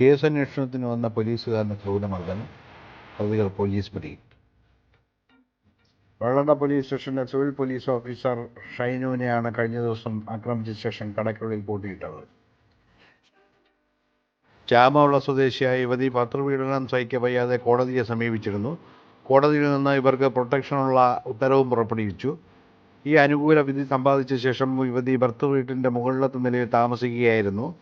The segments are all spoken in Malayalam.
കേസന്വേഷണത്തിന് വന്ന പോലീസുകാരന് ക്രൂരമർദ്ദനം പ്രതികൾ പോലീസ് പിടിയിൽ. വള്ളട പോലീസ് സ്റ്റേഷനിലെ സിവിൽ പോലീസ് ഓഫീസർ ഷൈനുവിനെയാണ് കഴിഞ്ഞ ദിവസം ആക്രമിച്ച ശേഷം കടയ്ക്കുള്ളിൽ പൂട്ടിയിട്ടത്. ചാമവള സ്വദേശിയായ യുവതി പത്രപീഡനം സഹിക്ക വയ്യാതെ കോടതിയെ സമീപിച്ചിരുന്നു. കോടതിയിൽ നിന്ന് ഇവർക്ക് പ്രൊട്ടക്ഷനുള്ള ഉത്തരവും പുറപ്പെടുവിച്ചു. ഈ അനുകൂല വിധി സമ്പാദിച്ച ശേഷം യുവതി ഭർത്തൃ വീട്ടിന്റെ മുകളിലത്തെ നിലയിൽ താമസിക്കുകയായിരുന്നു.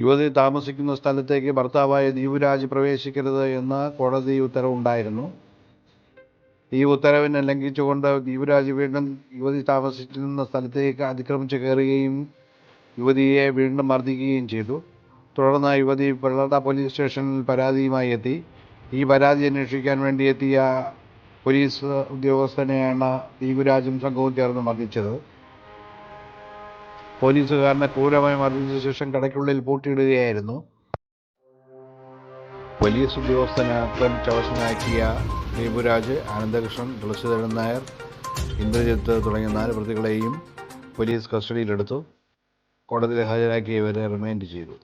യുവതി താമസിക്കുന്ന സ്ഥലത്തേക്ക് ഭർത്താവായ ദീപുരാജ് പ്രവേശിക്കരുത് എന്ന കോടതി ഉത്തരവുണ്ടായിരുന്നു. ഈ ഉത്തരവിനെ ലംഘിച്ചുകൊണ്ട് ദീപുരാജ് വീണ്ടും യുവതി താമസിച്ചിരുന്ന സ്ഥലത്തേക്ക് അതിക്രമിച്ച് കയറുകയും യുവതിയെ വീണ്ടും മർദ്ദിക്കുകയും ചെയ്തു. തുടർന്ന് യുവതി വെള്ളട പോലീസ് സ്റ്റേഷനിൽ പരാതിയുമായി എത്തി. ഈ പരാതി അന്വേഷിക്കാൻ വേണ്ടി എത്തിയ പോലീസ് ഉദ്യോഗസ്ഥനെയാണ് ദീപുരാജും സംഘവും ചേർന്ന് മർദ്ദിച്ചത്. പോലീസുകാരനെ ക്രൂരമായി മർദ്ദിച്ച ശേഷം കടയ്ക്കുള്ളിൽ പൂട്ടിയിടുകയായിരുന്നു. പോലീസ് ഉദ്യോഗസ്ഥനെ ആക്രമിച്ചവശനാക്കിയ ദീപുരാജ് ആനന്ദകൃഷ്ണൻ തുളസീധരൻ നായർ ഇന്ദ്രജിത്ത് തുടങ്ങിയ നാല് പ്രതികളെയും പോലീസ് കസ്റ്റഡിയിലെടുത്തു. കോടതിയിൽ ഹാജരാക്കി ഇവരെ റിമാൻഡ് ചെയ്തു.